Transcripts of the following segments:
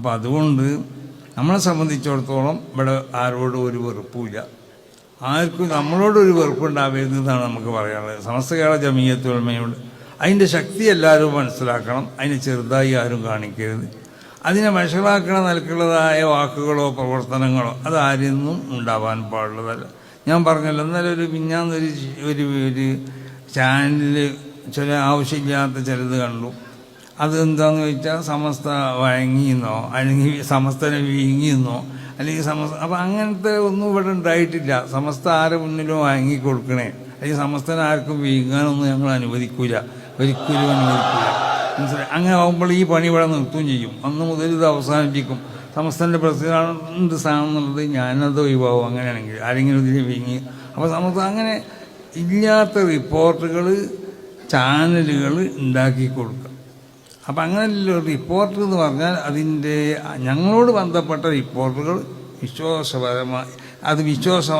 അപ്പോൾ അതുകൊണ്ട് നമ്മളെ സംബന്ധിച്ചിടത്തോളം ഇവിടെ ആരോടും ഒരു വെറുപ്പുമില്ല. ആർക്കും നമ്മളോടൊരു വെറുപ്പുണ്ടാവരുതെന്നാണ് നമുക്ക് പറയാനുള്ളത്. സമസ്ത കേരള ജമീയത്തുൽമയോട് അതിന്റെ ശക്തി എല്ലാവരും മനസ്സിലാക്കണം. അതിനെ ചെറുതായി ആരും കാണിക്കരുത്. അതിനെ വഷളാക്കണ നിലക്കുള്ളതായ വാക്കുകളോ പ്രവർത്തനങ്ങളോ അതാരിന്നും ഉണ്ടാവാൻ പാടുള്ളതല്ല. ഞാൻ പറഞ്ഞല്ലോ എന്നാലും ഒരു പിന്നാന്നൊരു ഒരു ഒരു ചാനലിൽ ചില ആവശ്യമില്ലാത്ത ചിലത് കണ്ടു. അതെന്താന്ന് വെച്ചാൽ സമസ്ത വഴങ്ങിയെന്നോ അല്ലെങ്കിൽ സമസ്തനെ വീങ്ങിയെന്നോ അല്ലെങ്കിൽ സമസ്ത അപ്പം അങ്ങനത്തെ ഒന്നും ഇവിടെ ഉണ്ടായിട്ടില്ല. സമസ്ത ആരെ മുന്നിലും വാങ്ങി കൊടുക്കണേ. അല്ലെങ്കിൽ സമസ്തനെ ആർക്കും വീങ്ങാനൊന്നും ഞങ്ങൾ അനുവദിക്കൂല. ഒരിക്കലും അനുവദിക്കൂല. മനസ്സിലായി? അങ്ങനെ ആകുമ്പോൾ ഈ പണി ഇവിടെ നിർത്തുകയും ചെയ്യും. അന്ന് മുതൽ ഇത് അവസാനിപ്പിക്കും. സമസ്തന്റെ പ്രസിഡന്റ് സ്ഥാനം എന്നുള്ളത് ഞാനത് ഒഴിവാകും അങ്ങനെയാണെങ്കിൽ ആരെങ്കിലും ഇതിൽ വീങ്ങി. അപ്പോൾ സമസ്ത അങ്ങനെ ഇല്ലാത്ത റിപ്പോർട്ടുകൾ ചാനലുകൾ ഉണ്ടാക്കി കൊടുക്കുക. അപ്പം അങ്ങനെ റിപ്പോർട്ടർ എന്ന് പറഞ്ഞാൽ അതിന്റെ ഞങ്ങളോട് ബന്ധപ്പെട്ട റിപ്പോർട്ടുകൾ വിശ്വാസപരമായി അത് വിശ്വാസ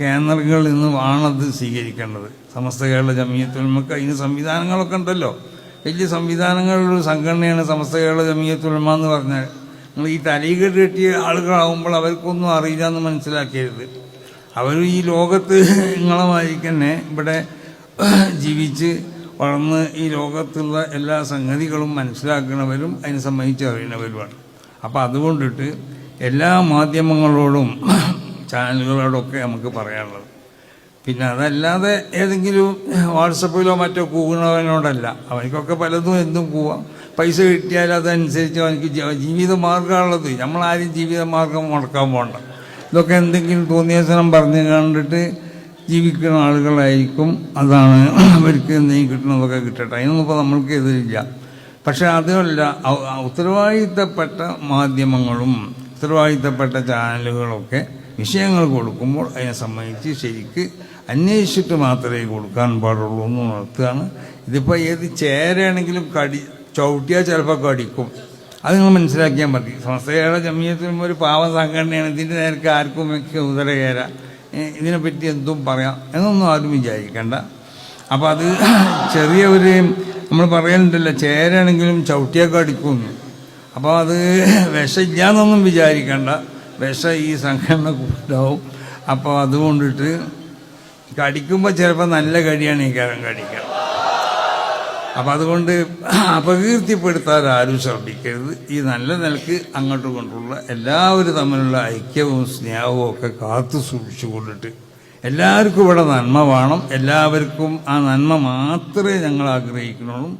കേന്ദ്രങ്ങളിൽ നിന്ന് ആണത് സ്വീകരിക്കേണ്ടത്. സമസ്ത കേരള ജമീയത്തുൽമക്ക് അതിന് സംവിധാനങ്ങളൊക്കെ ഉണ്ടല്ലോ. വലിയ സംവിധാനങ്ങളിലൊരു സംഘടനയാണ് സമസ്ത കേരള ജമീയത്തുൽമ എന്ന് പറഞ്ഞാൽ. നിങ്ങൾ ഈ തലീകെട്ട് കെട്ടിയ ആളുകളാവുമ്പോൾ അവർക്കൊന്നും അറിയില്ല എന്ന് മനസ്സിലാക്കരുത്. അവർ ഈ ലോകത്ത് നിങ്ങളെ തന്നെ ഇവിടെ ജീവിച്ച് വളർന്ന് ഈ ലോകത്തുള്ള എല്ലാ സംഗതികളും മനസ്സിലാക്കുന്നവരും അതിനെ സംബന്ധിച്ച് അറിയുന്നവരുമാണ് അപ്പോൾ അതുകൊണ്ടിട്ട് എല്ലാ മാധ്യമങ്ങളോടും ചാനലുകളോടൊക്കെ നമുക്ക് പറയാനുള്ളത്. പിന്നെ അതല്ലാതെ ഏതെങ്കിലും വാട്സപ്പിലോ മറ്റോ കൂകുന്നവനോടല്ല അവനിക്കൊക്കെ പലതും എന്തും കൂവാം. പൈസ കിട്ടിയാൽ അതനുസരിച്ച് അവനിക്ക് ജീ- ജീവിത മാർഗമുള്ളത് നമ്മളാരും ജീവിത മാർഗം മുടക്കാൻ പോകണ്ട ഇതൊക്കെ എന്തെങ്കിലും തോന്നിയ സ്ഥലം പറഞ്ഞു കണ്ടിട്ട് ജീവിക്കുന്ന ആളുകളായിരിക്കും. അതാണ് അവർക്ക് എന്തെങ്കിലും കിട്ടുന്നതൊക്കെ കിട്ടട്ടെ. അതിനൊന്നും നമ്മൾക്ക് എതിരില്ല. പക്ഷെ അതല്ല ഔ- ഉത്തരവാദിത്തപ്പെട്ട മാധ്യമങ്ങളും ഉത്തരവാദിത്തപ്പെട്ട ചാനലുകളൊക്കെ വിഷയങ്ങൾ കൊടുക്കുമ്പോൾ അതിനെ സംബന്ധിച്ച് ശരിക്ക് അന്വേഷിച്ചിട്ട് മാത്രമേ കൊടുക്കാൻ പാടുള്ളൂ എന്ന് ഉണർത്തുകയാണ്. ഇതിപ്പോൾ ഏത് ചേരയാണെങ്കിലും കടി ചവിട്ടിയാൽ ചിലപ്പോൾ കടിക്കും. അത് നിങ്ങൾ മനസ്സിലാക്കിയാൽ മതി. സംസ്ഥയുടെ ജമീയത്തിൽ ഒരു പാവ സംഘടനയാണ്. ഇതിന്റെ നേരത്തെ ആർക്കും ഒക്കെ ഉദരകേര. ഇതിനെപ്പറ്റി എന്തും പറയാം എന്നൊന്നും ആരും വിചാരിക്കണ്ട. അപ്പം അത് ചെറിയ ഒരു നമ്മൾ പറയലുണ്ടല്ലോ ചേരാണെങ്കിലും ചവിട്ടിയൊക്കെ അടിക്കുമെന്ന് അപ്പോൾ അത് വിഷമില്ലാന്നൊന്നും വിചാരിക്കണ്ട. വിഷ ഈ സംഘടന കൂട്ടാവും. അപ്പോൾ അതുകൊണ്ടിട്ട് കടിക്കുമ്പോൾ ചിലപ്പോൾ നല്ല കടിയാണ് ഈ കാരം കടിക്കുക അപ്പം അതുകൊണ്ട് അപകീർത്തിപ്പെടുത്താൻ ആരും ശ്രമിക്കരുത്. ഈ നല്ല നിലയ്ക്ക് അങ്ങോട്ടും കൊണ്ടുള്ള എല്ലാവരും തമ്മിലുള്ള ഐക്യവും സ്നേഹവും ഒക്കെ കാത്തു സൂക്ഷിച്ചു കൊണ്ടിട്ട് എല്ലാവർക്കും ഇവിടെ നന്മ വേണം. എല്ലാവർക്കും ആ നന്മ മാത്രമേ ഞങ്ങൾ ആഗ്രഹിക്കുന്നുള്ളൂ.